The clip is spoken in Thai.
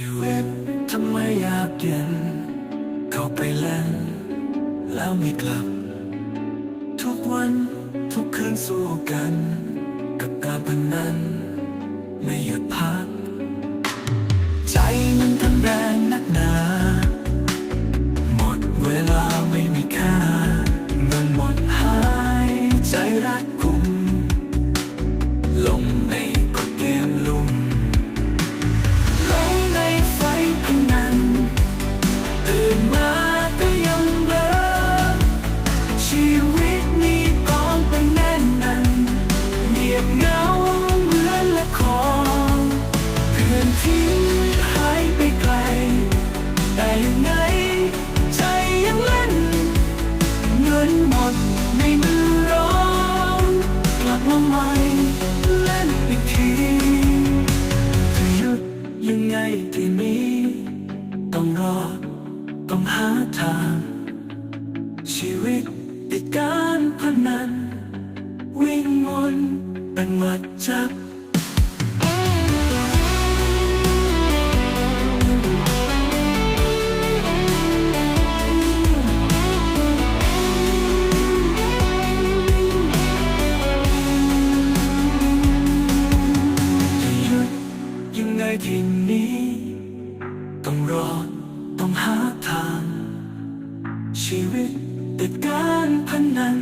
ชีวิตทำไมอยากเย็น เข้าไปเล่น แล้วไม่กลับ ทุกวันทุกคืนสู้กัน กับการพนันไม่หยุดพัก นั้น วิ่งวนเป็นหวัดจับที่นี้ ต้องรอต้องหาทาง ชีวิตติดการพนัน